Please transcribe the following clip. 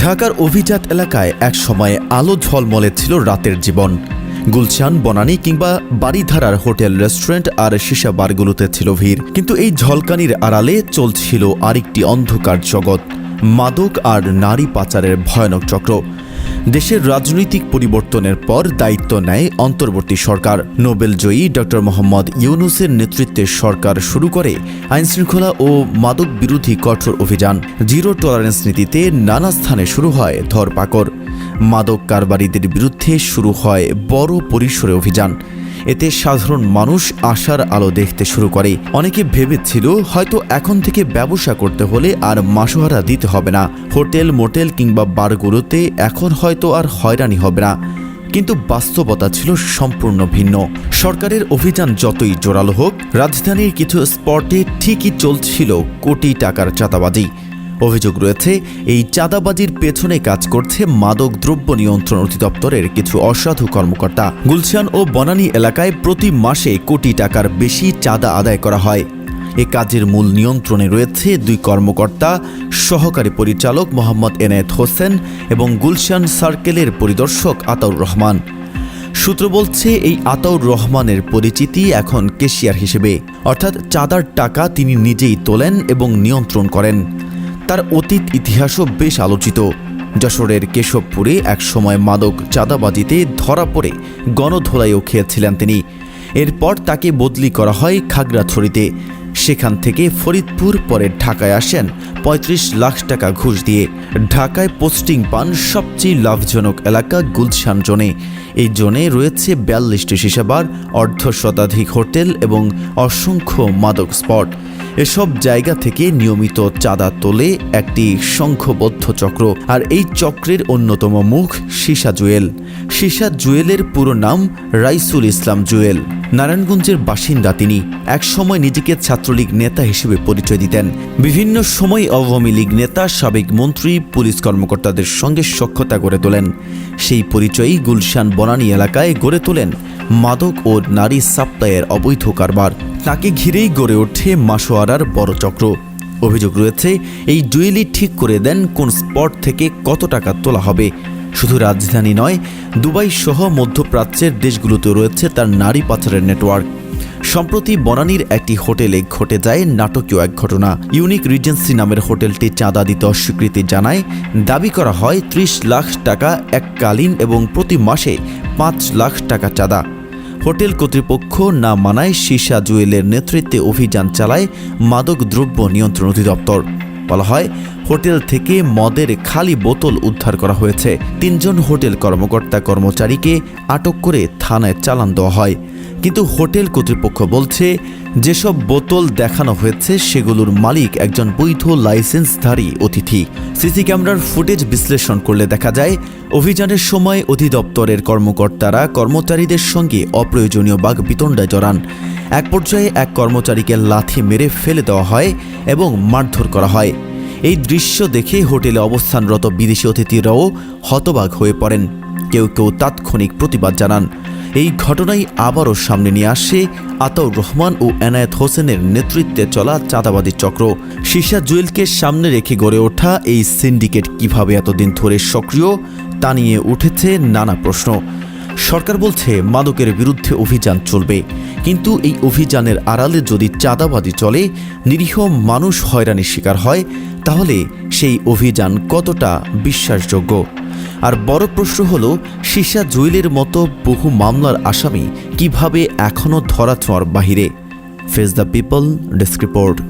ঢাকার অভিজাত এলাকায় এক সময় আলো ঝলমলে ছিল রাতের জীবন। গুলশান, বনানী কিংবা বাড়িধারার হোটেল, রেস্টুরেন্ট আর সীসা বারগুলোতে ছিল ভিড়। কিন্তু এই ঝলকানির আড়ালে চলছিল আরেকটি অন্ধকার জগৎ, মাদক আর নারী পাচারের ভয়ানক চক্র। দেশের রাজনৈতিক পরিবর্তনের পর দায়িত্ব নেয় অন্তর্বর্তী সরকার। নোবেলজয়ী ড মোহাম্মদ ইউনুসের নেতৃত্বে সরকার শুরু করে আইনশৃঙ্খলা ও মাদক বিরোধী কঠোর অভিযান। জিরো টলারেন্স নীতিতে নানা স্থানে শুরু হয় ধরপাকড়। মাদক কারবারিদের বিরুদ্ধে শুরু হয় বড় পরিসরে অভিযান। এতে সাধারণ মানুষ আশার আলো দেখতে শুরু করে। অনেকে ভেবেছিল হয়তো এখন থেকে ব্যবসা করতে হলে আর মাসোহারা দিতে হবে না। হোটেল, মোটেল কিংবা বারগুলোতে এখন হয়তো আর হয়রানি হবে না। কিন্তু বাস্তবতা ছিল সম্পূর্ণ ভিন্ন। সরকারের অভিযান যতই জোরালো হোক, রাজধানীর কিছু স্পটে ঠিকই চলছিল কোটি টাকার চাঁদাবাজি। অভিযোগ রয়েছে, এই চাঁদাবাজির পেছনে কাজ করছে মাদক দ্রব্য নিয়ন্ত্রণ অধিদপ্তরের কিছু অসাধু কর্মকর্তা। গুলশান ও বনানী এলাকায় প্রতি মাসে কোটি টাকার বেশি চাঁদা আদায় করা হয়। এ কাজের মূল নিয়ন্ত্রণে রয়েছে দুই কর্মকর্তা, সহকারী পরিচালক মোহাম্মদ এনায়েত হোসেন এবং গুলশান সার্কেলের পরিদর্শক আতাউর রহমান। সূত্র বলছে, এই আতাউর রহমানের পরিচিতি এখন কেশিয়ার হিসেবে। অর্থাৎ চাঁদার টাকা তিনি নিজেই তোলেন এবং নিয়ন্ত্রণ করেন। তার অতীত ইতিহাসও বেশ আলোচিত। যশোরের কেশবপুরে একসময় মাদক চাঁদাবাজিতে ধরা পড়ে গণধোলাইও খেয়েছিলেন তিনি। এরপর তাকে বদলি করা হয় খাগড়াছড়িতে। সেখান থেকে ফরিদপুর, পরে ঢাকায় আসেন ৩৫ লাখ টাকা ঘুষ দিয়ে। ঢাকায় পোস্টিং পান সবচেয়ে লাভজনক এলাকা গুলশান জোনে। এই জোনে রয়েছে বিয়াল্লিশটি সিসাবার অর্ধ শতাধিক হোটেল এবং অসংখ্য মাদক স্পট। এসব জায়গা থেকে নিয়মিত চাঁদা তোলে একটি সংঘবদ্ধ চক্র, আর এই চক্রের অন্যতম মুখ সীসা জুয়েল। সীসা জুয়েলের পুরো নাম রাইসুল ইসলাম জুয়েল। নারায়ণগঞ্জের বাসিন্দা তিনি। একসময় নিজেকে ছাত্রলীগ নেতা হিসেবে পরিচয় দিতেন। বিভিন্ন সময় আওয়ামী লীগ নেতা, সাবেক মন্ত্রী, পুলিশ কর্মকর্তাদের সঙ্গে সখ্যতা গড়ে তোলেন। সেই পরিচয়ই গুলশান বনানী এলাকায় গড়ে তোলেন মাদক ও নারী সাপ্তাহের অবৈধ কারবার। তাকে ঘিরেই গড়ে ওঠে মাসোয়ারার বড় চক্র। অভিযোগ রয়েছে, এই জুয়েলি ঠিক করে দেন কোন স্পট থেকে কত টাকা তোলা হবে। শুধু রাজধানী নয়, দুবাই সহ মধ্যপ্রাচ্যের দেশগুলোতেও রয়েছে তার নারী পাচারের নেটওয়ার্ক। সম্প্রতি বনানীর একটি হোটেলে ঘটে যায় নাটকীয় এক ঘটনা। ইউনিক রিজেন্সি নামের হোটেলটি চাঁদা দিতে অস্বীকৃতি জানায়, দাবি করা হয় ত্রিশ লাখ টাকা এককালীন এবং প্রতি মাসে পাঁচ লাখ টাকা চাঁদা। হোটেল কর্তৃপক্ষ না মানায় সীসা জুয়েলের নেতৃত্বে অভিযান চালায় মাদক দ্রব্য নিয়ন্ত্রণ অধিদপ্তর। বলা হয়, হোটেল থেকে মদের খালি বোতল উদ্ধার করা হয়েছে। তিনজন হোটেল কর্মকর্তা কর্মচারীকে আটক করে থানায় চালান দেওয়া হয়। কিন্তু হোটেল কর্তৃপক্ষ বলছে, যেসব বোতল দেখানো হয়েছে, সেগুলোর মালিক একজন বৈধ লাইসেন্সধারী অতিথি। সিসি ক্যামেরার ফুটেজ বিশ্লেষণ করলে দেখা যায়, অভিযানের সময় অধিদপ্তরের কর্মকর্তারা কর্মচারীদের সঙ্গে অপ্রয়োজনীয় বাঘ বিতণ্ডায় জড়ান। এক পর্যায়ে এক কর্মচারীকে লাথি মেরে ফেলে দেওয়া হয় এবং মারধর করা হয়। এই দৃশ্য দেখে হোটেলে অবস্থানরত বিদেশি অতিথিরাও হতবাক হয়ে পড়েন। কেউ কেউ তাৎক্ষণিক প্রতিবাদ জানান। এই ঘটনাই আবারও সামনে নিয়ে আসে আতাউর রহমান ও এনায়েত হোসেনের নেতৃত্বে চলা চাঁদাবাদী চক্র। সীসা জুয়েলকে সামনে রেখে গড়ে ওঠা এই সিন্ডিকেট কীভাবে এতদিন ধরে সক্রিয়, তা নিয়ে উঠেছে নানা প্রশ্ন। সরকার বলছে, মাদকের বিরুদ্ধে অভিযান চলবে, কিন্তু এই অভিযানের আড়ালে যদি চাঁদাবাজি চলে, নিরীহ মানুষ হয়রানির শিকার হয়, তাহলে সেই অভিযান কতটা বিশ্বাসযোগ্য? আর বড় প্রশ্ন হল, সীসা জুয়েলের মতো বহু মামলার আসামি কীভাবে এখনও ধরা ছোঁয়ার বাহিরে? Face the people desk report.